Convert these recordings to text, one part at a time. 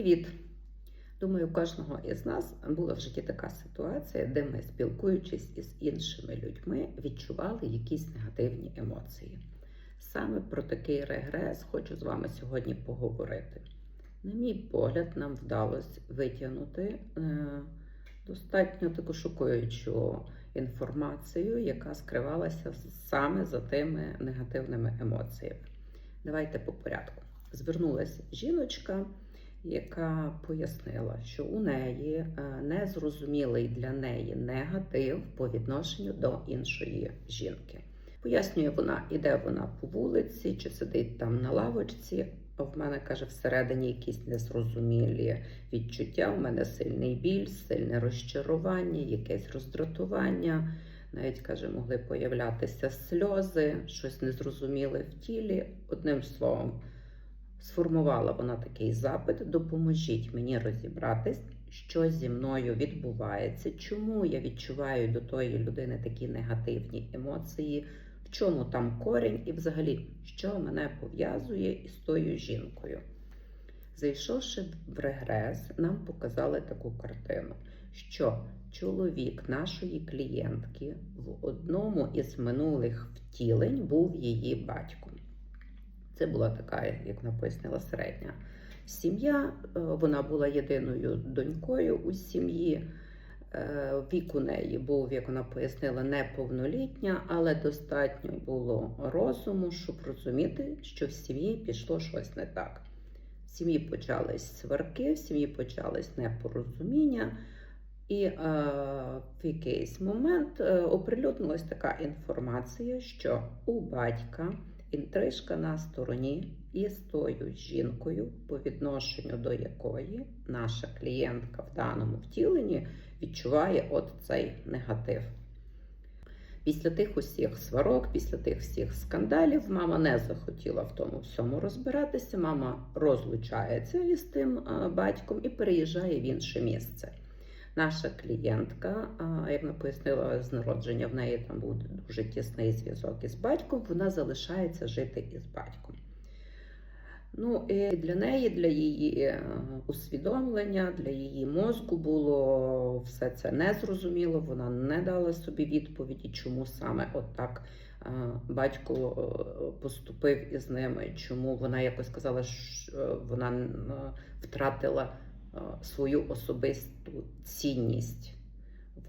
Привіт! Думаю, у кожного із нас була в житті така ситуація, де ми, спілкуючись із іншими людьми, відчували якісь негативні емоції. Саме про такий регрес хочу з вами сьогодні поговорити. На мій погляд, нам вдалося витягнути е, достатньо таку шокуючу інформацію, яка скривалася саме за тими негативними емоціями. Давайте по порядку. Звернулася жіночка, яка пояснила, що у неї е, незрозумілий для неї негатив по відношенню до іншої жінки. Пояснює вона, іде вона по вулиці, чи сидить там на лавочці. А в мене каже, всередині якісь незрозумілі відчуття. У мене сильний біль, сильне розчарування, якесь роздратування. Навіть каже, могли появлятися сльози, щось незрозуміле в тілі. Одним словом, сформувала вона такий запит: допоможіть мені розібратись, що зі мною відбувається, чому я відчуваю до тої людини такі негативні емоції, в чому там корінь, і взагалі, що мене пов'язує із тою жінкою. Зайшовши в регрес, нам показали таку картину, що чоловік нашої клієнтки в одному із минулих втілень був її батьком. Це була така, як вона пояснила, середня сім'я. Е, Вона була єдиною донькою у сім'ї. Е, Вік у неї був, як вона пояснила, неповнолітня, але достатньо було розуму, щоб розуміти, що в сім'ї пішло щось не так. В сім'ї почались сварки, в сім'ї почались непорозуміння, і е, в якийсь момент е, оприлюднилась така інформація, що у батька інтрижка на стороні із тою жінкою, по відношенню до якої наша клієнтка в даному втіленні відчуває от цей негатив. Після тих усіх сварок, після тих всіх скандалів, мама не захотіла в тому всьому розбиратися. Мама розлучається із тим батьком і переїжджає в інше місце. Наша клієнтка, як вона пояснила, з народження в неї там був дуже тісний зв'язок із батьком, вона залишається жити із батьком. Ну, і для неї, для її е, усвідомлення, для її мозку було все це незрозуміло. Вона не дала собі відповіді, чому саме отак е, батько е, поступив із ними, чому вона якось сказала, що вона втратила свою особисту цінність.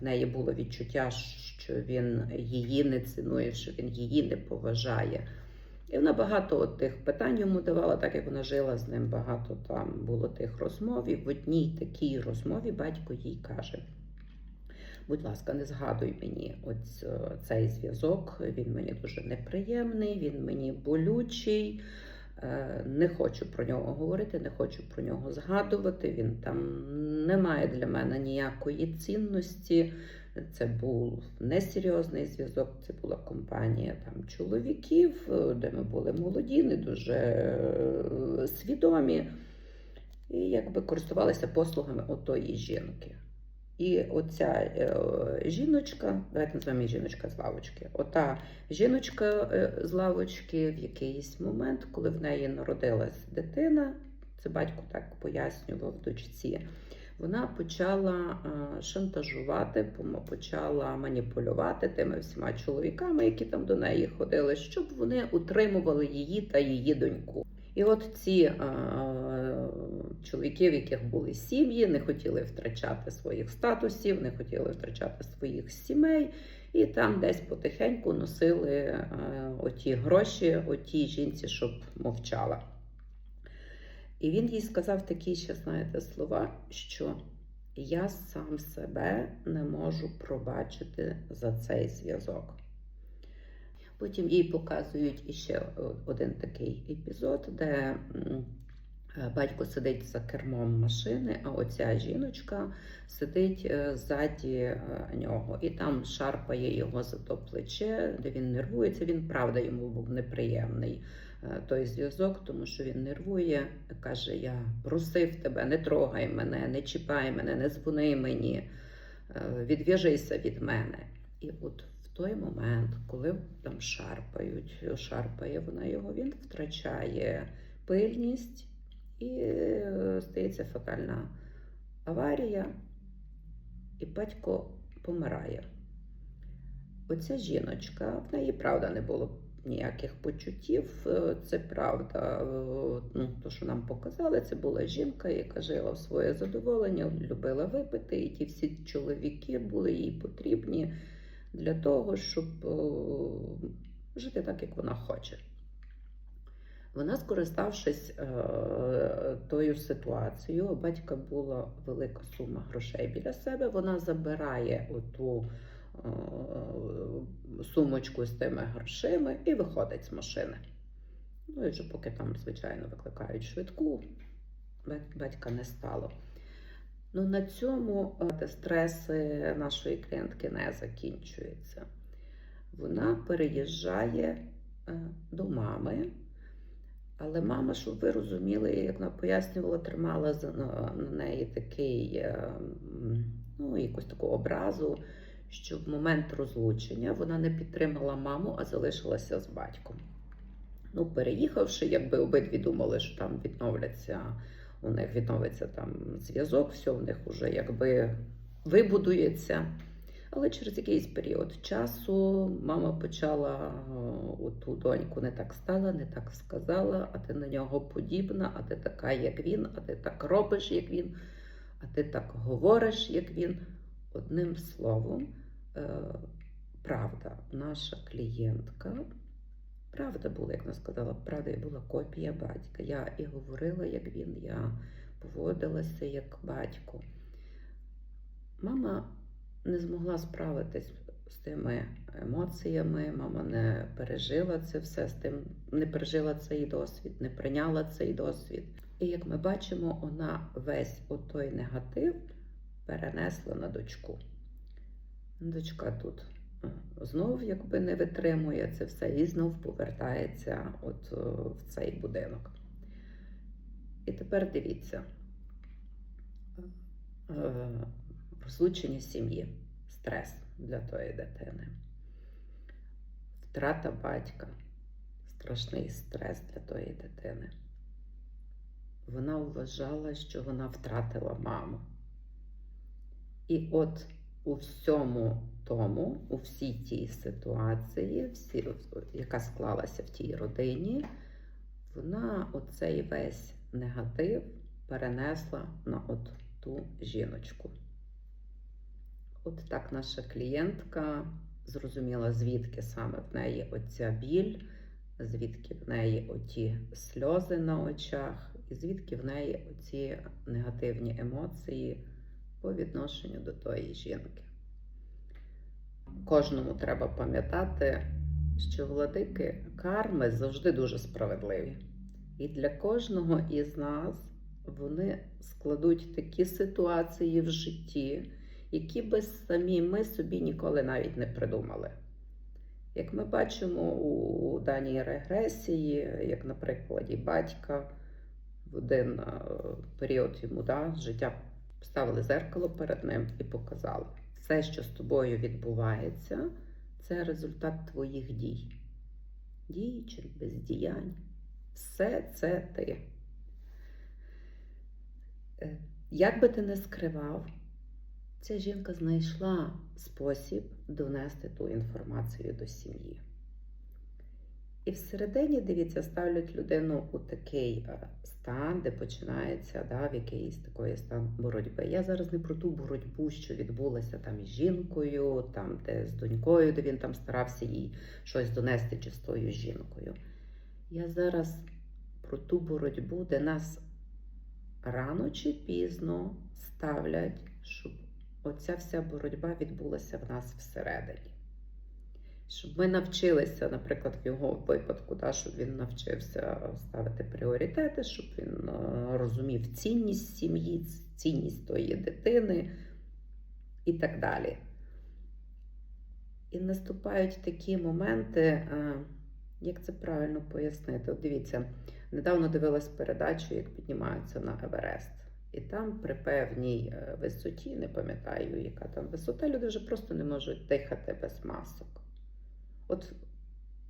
В неї було відчуття, що він її не цінує, що він її не поважає. І вона багато тих питань йому давала, так як вона жила з ним, багато там було тих розмов. І в одній такій розмові батько їй каже: будь ласка, не згадуй мені ось цей зв'язок, він мені дуже неприємний, він мені болючий. Не хочу про нього говорити, не хочу про нього згадувати. Він там не має для мене ніякої цінності. Це був несерйозний зв'язок. Це була компанія там чоловіків, де ми були молоді, не дуже свідомі, і якби користувалися послугами отої жінки. І оця е, жіночка, давайте називаємо її жіночка з лавочки. Ота жіночка е, з лавочки в якийсь момент, коли в неї народилась дитина, це батько так пояснював дочці, вона почала е, шантажувати, почала маніпулювати тими всіма чоловіками, які там до неї ходили, щоб вони утримували її та її доньку. І от ці а, чоловіки, в яких були сім'ї, не хотіли втрачати своїх статусів, не хотіли втрачати своїх сімей, і там десь потихеньку носили а, оті гроші, отій жінці, щоб мовчала. І він їй сказав такі ще, знаєте, слова, що я сам себе не можу пробачити за цей зв'язок. Потім їй показують іще один такий епізод, де батько сидить за кермом машини, а оця жіночка сидить ззаді нього і там шарпає його за то плече, де він нервується. Він правда йому був неприємний той зв'язок, тому що він нервує, каже: Я просив тебе, не трогай мене, не чіпай мене, не дзвони мені, відв'яжися від мене. І от в той момент, коли там шарпають, шарпає вона його, він втрачає пильність і стається фатальна аварія, і батько помирає. Оця жіночка, в неї правда не було ніяких почуттів. е, Це правда. е, Ну, то, що нам показали, це була жінка, яка жила в своє задоволення, любила випити, і ті всі чоловіки були їй потрібні для того, щоб е, жити так, як вона хоче. Вона, скориставшись е, тою ситуацією, у батька була велика сума грошей біля себе. Вона забирає оту е, сумочку з тими грошима і виходить з машини. Ну і вже поки там, звичайно, викликають швидку, батька не стало. Ну, на цьому е, стреси нашої клієнтки не закінчуються. Вона переїжджає до мами. Але мама, щоб ви розуміли, як вона пояснювала, тримала на, неї такий, е, ну, якусь таку образу, що в момент розлучення вона не підтримала маму, а залишилася з батьком. Ну, переїхавши, якби обидві думали, що там відновляться, у них відновиться там зв'язок, все в них вже якби вибудується. Але через якийсь період часу мама почала о, ту доньку не так стала, не так сказала, а ти на нього подібна, а ти така, як він, а ти так робиш, як він, а ти так говориш, як він. Одним словом, е, правда, наша клієнтка, правда була, як вона сказала, правда, була копія батька. Я і говорила, як він, я поводилася як батько. Мама не змогла справитись з тими емоціями. Мама не пережила це все з тим, не пережила цей досвід, не прийняла цей досвід. І як ми бачимо, вона весь отой негатив перенесла на дочку. Дочка тут е, знов якби не витримує це все і знов повертається от е, в цей будинок. І тепер дивіться. Розлучення сім'ї, стрес для тої дитини, втрата батька, страшний стрес для тої дитини. Вона вважала, що вона втратила маму. І от у всьому тому, у всій тій ситуації, всі, яка склалася в тій родині, вона оцей весь негатив перенесла на от ту жіночку. От так наша клієнтка зрозуміла, звідки саме в неї оця біль, звідки в неї оті сльози на очах, і звідки в неї оці негативні емоції по відношенню до тої жінки. Кожному треба пам'ятати, що владики карми завжди дуже справедливі. І для кожного із нас вони складуть такі ситуації в житті, які би самі ми собі ніколи навіть не придумали. Як ми бачимо у даній регресії, як на прикладі батька, в один е, період йому да, життя поставили зеркало перед ним і показали. Все, що з тобою відбувається, це результат твоїх дій. Дій чи бездіянь. Все це ти. Е, Як би ти не скривав, ця жінка знайшла спосіб донести ту інформацію до сім'ї. І всередині, дивіться, ставлять людину у такий е, стан, де починається да, в якийсь такий стан боротьби. Я зараз не про ту боротьбу, що відбулася там із жінкою, там де з донькою, де він там старався їй щось донести чи з тою жінкою. Я зараз про ту боротьбу, де нас рано чи пізно ставлять, щоб оця вся боротьба відбулася в нас всередині. Щоб ми навчилися, наприклад, в його випадку, да, щоб він навчився ставити пріоритети, щоб він е, розумів цінність сім'ї, цінність тої дитини і так далі. І наступають такі моменти, е, як це правильно пояснити? От дивіться, недавно дивилась передачу, як піднімаються на Еверест. І там при певній е, висоті, не пам'ятаю, яка там висота, люди вже просто не можуть дихати без масок. От,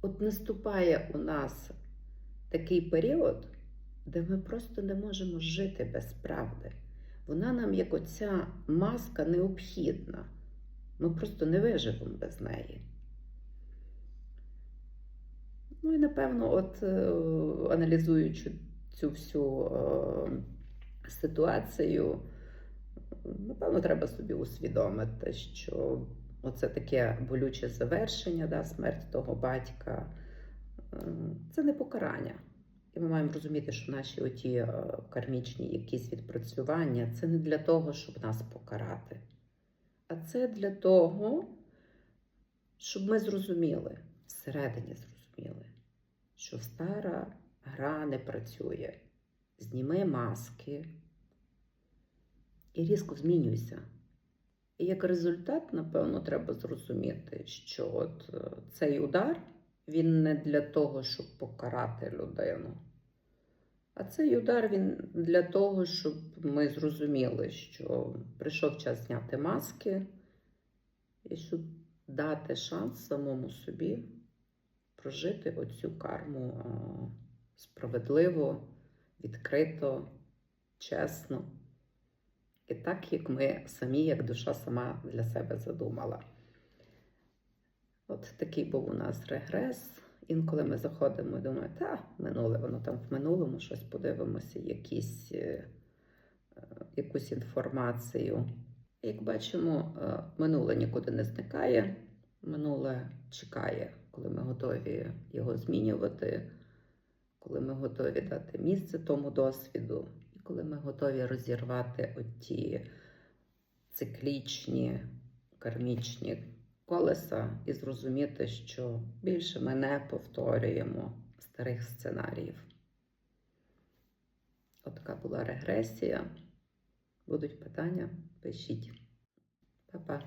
от наступає у нас такий період, де ми просто не можемо жити без правди. Вона нам, як оця маска, необхідна. Ми просто не виживемо без неї. Ну і напевно, от е, аналізуючи цю всю е, ситуацію, напевно, треба собі усвідомити, що оце таке болюче завершення, да, смерть того батька, е, це не покарання. І ми маємо розуміти, що наші оті е, кармічні якісь відпрацювання це не для того, щоб нас покарати, а це для того, щоб ми зрозуміли, всередині зрозуміли, що стара гра не працює. Зніми маски і різко змінюйся. І як результат, напевно, треба зрозуміти, що от е, цей удар він не для того, щоб покарати людину. А цей удар він для того, щоб ми зрозуміли, що прийшов час зняти маски і щоб дати шанс самому собі прожити оцю карму справедливо, відкрито, чесно. І так, як ми самі, як душа сама для себе задумала. От такий був у нас регрес. Інколи ми заходимо і думаємо, та, минуле, воно там в минулому щось подивимося, якісь, е, е, якусь інформацію. Як бачимо, е, минуле нікуди не зникає, минуле чекає, коли ми готові його змінювати, коли ми готові дати місце тому досвіду, коли ми готові розірвати оті циклічні, кармічні колеса і зрозуміти, що більше ми не повторюємо старих сценаріїв. От була регресія. Будуть питання, пишіть. Па-па.